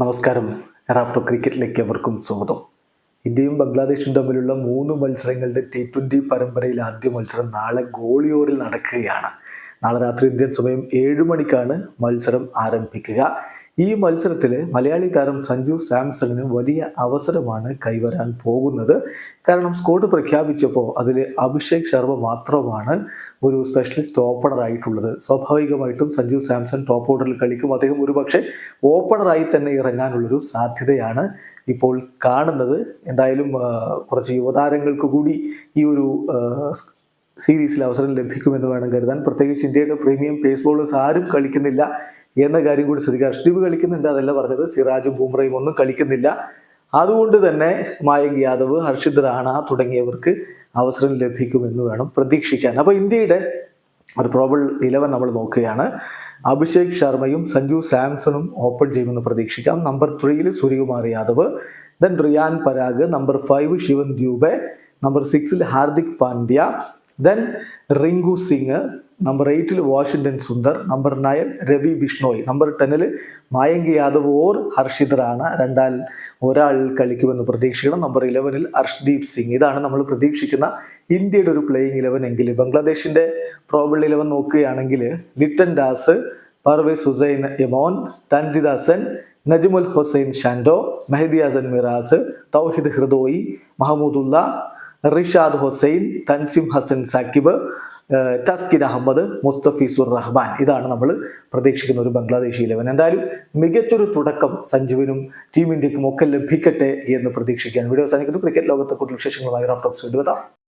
നമസ്കാരം. റാഫ്റ്റോ ക്രിക്കറ്റിലേക്ക് എവർക്കും സ്വാഗതം. ഇന്ത്യയും ബംഗ്ലാദേശും തമ്മിലുള്ള മൂന്ന് മത്സരങ്ങളുടെ ടി ട്വന്റി പരമ്പരയിൽ ആദ്യ മത്സരം നാളെ ഗോളിയോറിൽ നടക്കുകയാണ്. നാളെ രാത്രി ഇന്ത്യൻ സമയം ഏഴ് മണിക്കാണ് മത്സരം ആരംഭിക്കുക. ഈ മത്സരത്തിൽ മലയാളി താരം സഞ്ജു സാംസണിന് വലിയ അവസരമാണ് കൈവരാൻ പോകുന്നത്. കാരണം സ്കോഡ് പ്രഖ്യാപിച്ചപ്പോൾ അതിൽ അഭിഷേക് ശർമ്മ മാത്രമാണ് ഒരു സ്പെഷ്യലിസ്റ്റ് ഓപ്പണർ ആയിട്ടുള്ളത്. സ്വാഭാവികമായിട്ടും സഞ്ജു സാംസൺ ടോപ്പ് ഓർഡറിൽ കളിക്കും. അദ്ദേഹം ഒരു പക്ഷേ ഓപ്പണറായി തന്നെ ഇറങ്ങാനുള്ളൊരു സാധ്യതയാണ് ഇപ്പോൾ കാണുന്നത്. എന്തായാലും കുറച്ച് യുവതാരങ്ങൾക്ക് കൂടി ഈ ഒരു സീരീസിൽ അവസരം ലഭിക്കുമെന്ന് വേണം കരുതാൻ. പ്രത്യേകിച്ച് ഇന്ത്യയുടെ പ്രീമിയം പേസ് ബോളേഴ്സ് ആരും കളിക്കുന്നില്ല. എന്ന കാര്യം കൂടി ശ്രദ്ധിക്കുക. അർഷ്ദീപ് കളിക്കുന്നുണ്ട് അതല്ല പറഞ്ഞത്. സിറാജും ബുംറയും ഒന്നും കളിക്കുന്നില്ല. അതുകൊണ്ട് തന്നെ മായങ്ക് യാദവ് ഹർഷിത് റാണ തുടങ്ങിയവർക്ക് അവസരം ലഭിക്കുമെന്ന് വേണം പ്രതീക്ഷിക്കാൻ. അപ്പോൾ ഇന്ത്യയുടെ ഒരു പ്രോബിൾ ഇലവൻ നമ്മൾ നോക്കുകയാണ്. അഭിഷേക് ശർമ്മയും സഞ്ജു സാംസണും ഓപ്പൺ ചെയ്യുമെന്ന് പ്രതീക്ഷിക്കാം. നമ്പർ ത്രീയിൽ Suryakumar Yadav then Riyan Parag number five Shivam Dube number സിക്സിൽ Hardik Pandya then Rinku Singh number എയ്റ്റിൽ Washington Sundar number nine Ravi Bishnoi. Number ടെന്നിൽ Mayank Yadav or Harshit Rana രണ്ടാൽ ഒരാൾ കളിക്കുമെന്ന് പ്രതീക്ഷിക്കണം. നമ്പർ ഇലവനിൽ അർഷ്ദീപ് സിംഗ്. ഇതാണ് നമ്മൾ പ്രതീക്ഷിക്കുന്ന ഇന്ത്യയുടെ ഒരു പ്ലേയിങ് ഇലവൻ എങ്കിൽ. ബംഗ്ലാദേശിന്റെ പ്രോബിൾ ഇലവൻ നോക്കുകയാണെങ്കിൽ ലിറ്റൻ ദാസ് പർവേസ് ഹുസൈൻ യമോൻ തൻജിദ് നജ്മുൽ ഹുസൈൻ ഷാൻഡോ മെഹദി മിറാസ് തൗഹിദ് ഹൃദോയി മഹമ്മൂദുല്ല റിഷാദ് ഹുസൈൻ തൻസിം ഹസൻ സാക്കിബ് ടസ്കിൻ അഹമ്മദ് മുസ്തഫീസുർ റഹ്മാൻ. ഇതാണ് നമ്മൾ പ്രതീക്ഷിക്കുന്ന ഒരു ബംഗ്ലാദേശി ഇലവൻ എന്തായാലും മികച്ചൊരു തുടക്കം സഞ്ജുവിനും ടീം ഇന്ത്യക്കും ഒക്കെ ലഭിക്കട്ടെ എന്ന് പ്രതീക്ഷിക്കുകയാണ്. വീഡിയോ സാധിക്കുന്നു ക്രിക്കറ്റ് ലോകത്തെ കൂടുതൽ വിശേഷങ്ങളുമായി റാഫ്റ്റോക്സ് വീണ്ടും